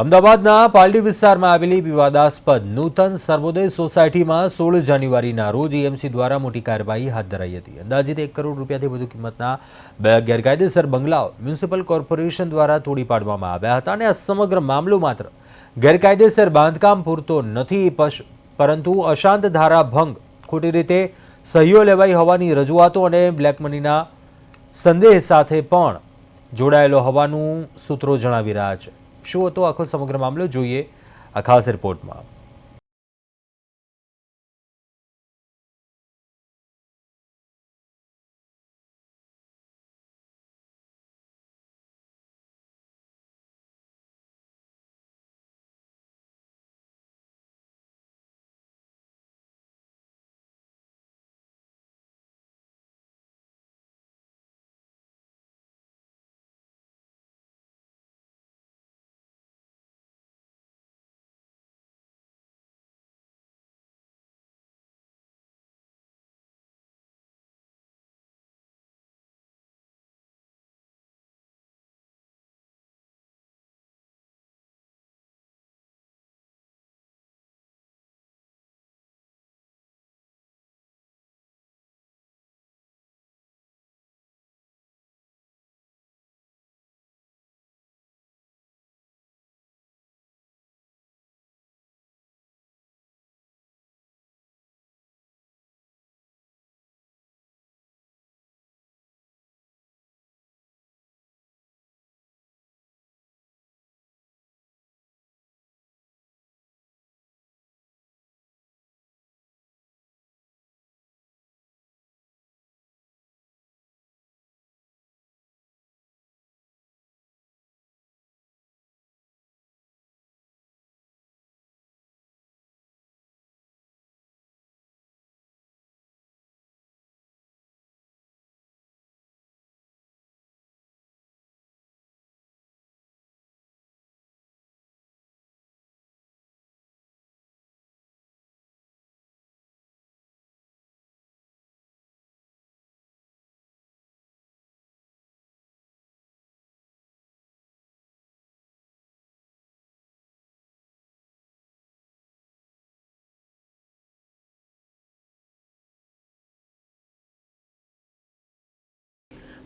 અમદાવાદના પાલડી વિસ્તારમાં આવેલી વિવાદાસ્પદ નૂતન સર્વોદય સોસાયટીમાં સોળ જાન્યુઆરીના રોજ એએમસી દ્વારા મોટી કાર્યવાહી હાથ ધરાઈ હતી. અંદાજિત એક કરોડ રૂપિયાથી વધુ કિંમતના બે ગેરકાયદેસર બંગલાઓ મ્યુનિસિપલ કોર્પોરેશન દ્વારા તોડી પાડવામાં આવ્યા હતા અને આ સમગ્ર મામલો માત્ર ગેરકાયદેસર બાંધકામ પૂરતો નથી પરંતુ અશાંત ધારા ભંગ, ખોટી રીતે સહીઓ લેવાઈ હોવાની રજૂઆતો અને બ્લેક મનીના સંદેહ સાથે પણ જોડાયેલો હોવાનું સૂત્રો જણાવી રહ્યા છે. શું હતો આખો સમગ્ર મામલો જોઈએ આ ખાસ રિપોર્ટમાં.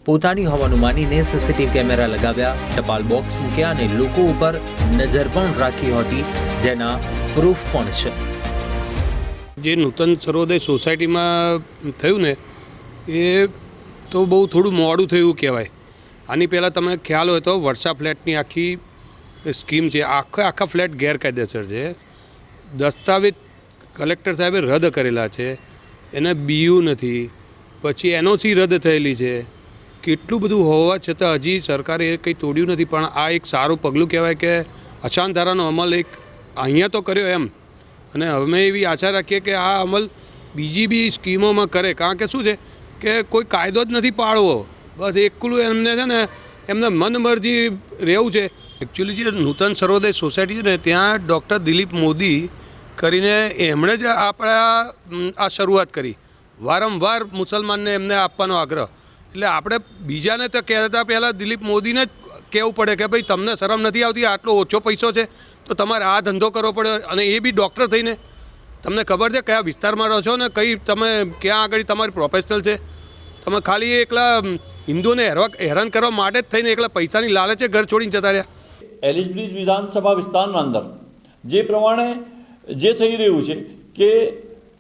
પોતાની હોવાનું માનીને સીસીટીવી કેમેરા લગાવ્યા. ટપાલ બોક્સ મૂક્યા અને લોકો ઉપર નજર પણ રાખી હતી, જેના પ્રૂફ પણ છે. જે નૂતન સર્વોદય સોસાયટીમાં થયું ને, એ તો બહુ થોડું મોડું થયું કહેવાય. આની પહેલાં તમે ખ્યાલ હોય તો વર્ષા ફ્લેટની આખી સ્કીમ છે, આખા આખા ફ્લેટ ગેરકાયદેસર છે. દસ્તાવેજ કલેક્ટર સાહેબે રદ કરેલા છે. એને બીયુ નથી. પછી એનઓસી રદ થયેલી છે. કેટલું બધું હોવા છતાં હજી સરકારે એ કંઈ તોડ્યું નથી, પણ આ એક સારું પગલું કહેવાય કે અછાન ધારાનો અમલ એક અહીંયા તો કર્યો એમ. અને અમે એવી આશા રાખીએ કે આ અમલ બીજી બી સ્કીમોમાં કરે. કારણ કે શું છે કે કોઈ કાયદો જ નથી પાળવો બસ એકલું એમને છે ને એમને મનમરજી રહેવું છે. એકચ્યુઅલી જે નૂતન સર્વોદય સોસાયટી છે ને, ત્યાં ડૉક્ટર દિલીપ મોદી કરીને એમણે જ આપણા, આ શરૂઆત કરી. વારંવાર મુસલમાનને એમને આપવાનો આગ્રહ. એટલે આપણે બીજાને તો કહેતા પહેલાં દિલીપ મોદીને જ કહેવું પડે કે ભાઈ, તમને શરમ નથી આવતી? આટલો ઓછો પૈસો છે, તો તમારે આ ધંધો કરવો પડે અને એ બી ડૉક્ટર થઈને. તમને ખબર છે કયા વિસ્તારમાં રહો છો ને કઈ તમે ક્યાં આગળ તમારી પ્રોફેશનલ છે? તમે ખાલી એકલા હિન્દુને હિન્દુઓને હેરાન કરવા માટે જ થઈને એકલા પૈસાની લાલચે ઘર છોડીને જતા રહ્યા. એલિસબ્રિજ વિધાનસભા વિસ્તારના અંદર જે પ્રમાણે જે થઈ રહ્યું છે કે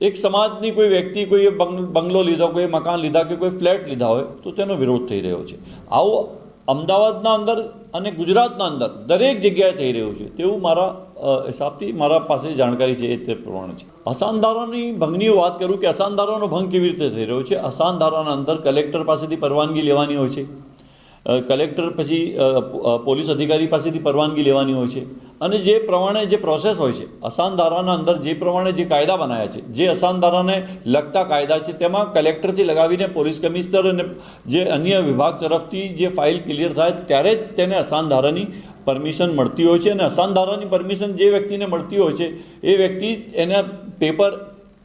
એક સમાજની કોઈ વ્યક્તિ કોઈ બંગલો લીધો, કોઈ મકાન લીધા કે કોઈ ફ્લેટ લીધા હોય, તો તેનો વિરોધ થઈ રહ્યો છે. આવું અમદાવાદના અંદર અને ગુજરાતના અંદર દરેક જગ્યાએ થઈ રહ્યું છે, તેવું મારા હિસાબથી મારા પાસે જાણકારી છે એ તે પ્રમાણે છે. અસાનધારાની ભંગની વાત કરું કે અસાનધારાનો ભંગ કેવી રીતે થઈ રહ્યો છે? અસાનધારાના અંદર કલેક્ટર પાસેથી પરવાનગી લેવાની હોય છે. કલેક્ટર પછી પોલીસ અધિકારી પાસેથી પરવાનગી લેવાની હોય છે. અને જે પ્રમાણે જે પ્રોસેસ હોય છે અસાનધારાના અંદર જે પ્રમાણે જે કાયદા બનાવ્યા છે, જે અસાનધારાને લગતા કાયદા છે, તેમાં કલેક્ટરથી લગાવીને પોલીસ કમિશનર અને જે અન્ય વિભાગ તરફથી જે ફાઇલ ક્લિયર થાય ત્યારે જ તેને અસાન ધારાની પરમિશન મળતી હોય છે અને અસાનધારાની પરમિશન જે વ્યક્તિને મળતી હોય છે, એ વ્યક્તિ એના પેપર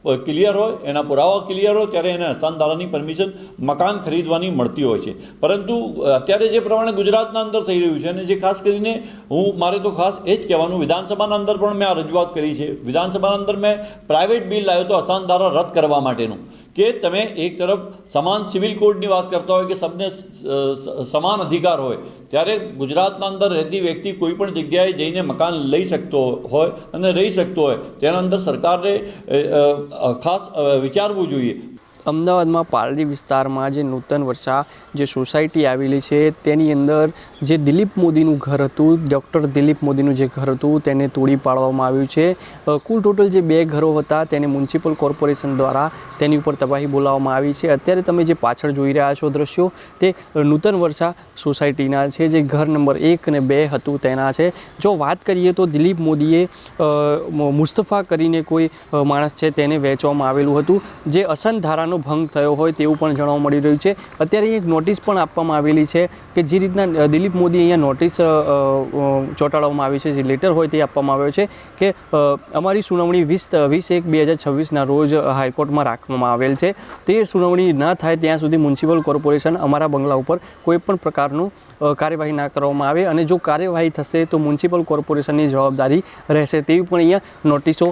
ક્લિયર હોય, એના પુરાવા ક્લિયર હોય, ત્યારે એને અસાનધારાની પરમિશન મકાન ખરીદવાની મળતી હોય છે. પરંતુ અત્યારે જે પ્રમાણે ગુજરાતના અંદર થઈ રહ્યું છે, અને જે ખાસ કરીને હું, મારે તો ખાસ એ જ કહેવાનું, વિધાનસભાના અંદર પણ મેં આ રજૂઆત કરી છે. વિધાનસભાના અંદર મેં પ્રાઇવેટ બિલ લાવ્યો તો અસાનધારા રદ કરવા માટેનું. કે તમે એક તરફ સમાન સિવિલ કોડની વાત કરતા હોય કે સબને સમાન અધિકાર હોય, ત્યારે ગુજરાતના અંદર રહેતી વ્યક્તિ કોઈ પણ જગ્યાએ જઈને મકાન લઈ શકતો હોય અને રહી શકતો હોય, તેના અંદર સરકારે ખાસ વિચારવું જોઈએ. અમદાવાદમાં પાલડી વિસ્તારમાં જે નૂતન વર્ષા જે સોસાયટી આવેલી છે, તેની અંદર જે દિલીપ મોદીનું ઘર હતું, ડૉક્ટર દિલીપ મોદીનું જે ઘર હતું, તેને તોડી પાડવામાં આવ્યું છે. કુલ ટોટલ જે બે ઘરો હતા, તેને મ્યુનિસિપલ કોર્પોરેશન દ્વારા તેની ઉપર તબાહી બોલાવવામાં આવી છે. અત્યારે તમે જે પાછળ જોઈ રહ્યા છો દ્રશ્યો, તે નૂતન વર્ષા સોસાયટીના છે, જે ઘર નંબર એક અને બે હતું તેના છે. જો વાત કરીએ તો દિલીપ મોદીએ મુસ્તફા કરીને કોઈ માણસ છે, તેને વેચવામાં આવેલું હતું. જે અસન ધારાનો ભંગ થયો હોય તેવું પણ જાણવા મળી રહ્યું છે. અત્યારે એક નોટિસ પણ આપવામાં આવેલી છે કે જે રીતના દિલીપ મોદી અહીંયા નોટિસ ચોંટાડવામાં આવી છે, જે લેટર હોય તે આપવામાં આવ્યો છે કે અમારી સુનાવણી વીસ વીસ એક બે હજાર છવ્વીસના રોજ હાઈકોર્ટમાં રાખવામાં આવેલ છે. તે સુનાવણી ન થાય ત્યાં સુધી મ્યુનિસિપલ કોર્પોરેશન અમારા બંગલા ઉપર કોઈ પણ પ્રકારનું કાર્યવાહી ના કરવામાં આવે અને જો કાર્યવાહી થશે તો મ્યુનિસિપલ કોર્પોરેશનની જવાબદારી રહેશે તેવી પણ અહીંયા નોટિસો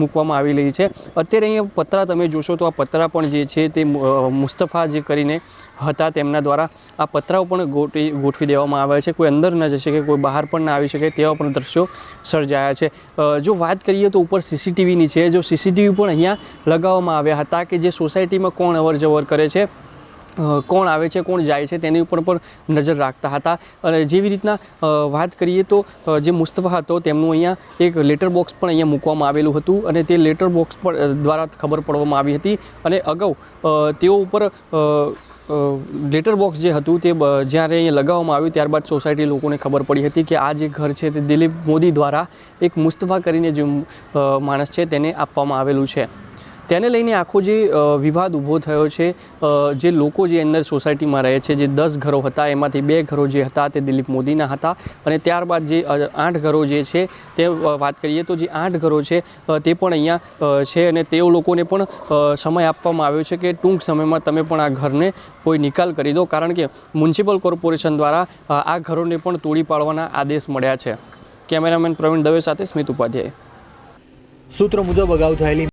મૂકવામાં આવી રહી છે. અત્યારે અહીંયા પત્ર તમે જોશો તો આ પત્રા પણ જે છે તે મુસ્તફા જે કરીને હતા તેમના દ્વારા આ પતરાઓ પણ ગોઠવી ગોઠવી દેવામાં આવ્યા છે. કોઈ અંદર ન જઈ શકે, કોઈ બહાર પણ ના આવી શકે તેવા પણ દ્રશ્યો સર્જાયા છે. જો વાત કરીએ તો ઉપર સીસીટીવીની છે. જો સીસીટીવી પણ અહીંયા લગાવવામાં આવ્યા હતા કે જે સોસાયટીમાં કોણ અવર જવર કરે છે કોણ આવે છે, કોણ જાય છે, તેની ઉપર પણ નજર રાખતા હતા. અને જેવી રીતના વાત કરીએ તો જે મુસ્તફા હતો, તેમનું અહીંયા એક લેટર બોક્સ પણ અહીંયા મૂકવામાં આવેલું હતું અને તે લેટર બોક્સ પર દ્વારા ખબર પડવામાં આવી હતી. અને અગાઉ તેઓ ઉપર લેટર બોક્સ જે હતું તે જ્યારે અહીંયા લગાવવામાં આવ્યું ત્યારબાદ સોસાયટી લોકોને ખબર પડી હતી કે આ જે ઘર છે તે દિલીપ મોદી દ્વારા એક મુસ્તફા કરીને જે માણસ છે તેને આપવામાં આવેલું છે. તેને લઈને આખો જે વિવાદ ઊભો થયો છે જે લોકો જે અંદર સોસાયટીમાં રહે છે, જે દસ ઘરો હતા, એમાંથી બે ઘરો જે હતા તે દિલીપ મોદીના હતા અને ત્યારબાદ જે આઠ ઘરો જે છે તે વાત કરીએ તો જે આઠ ઘરો છે તે પણ અહીંયા છે અને તેઓ લોકોને પણ સમય આપવામાં આવ્યો છે કે ટૂંક સમયમાં તમે પણ આ ઘરને કોઈ નિકાલ કરી દો કારણ કે મ્યુનિસિપલ કોર્પોરેશન દ્વારા આ ઘરોને પણ તોડી પાડવાના આદેશ મળ્યા છે. કેમેરામેન પ્રવીણ દવે સાથે સ્મિત ઉપાધ્યાય. સૂત્રો મુજબ અગાઉ થયેલી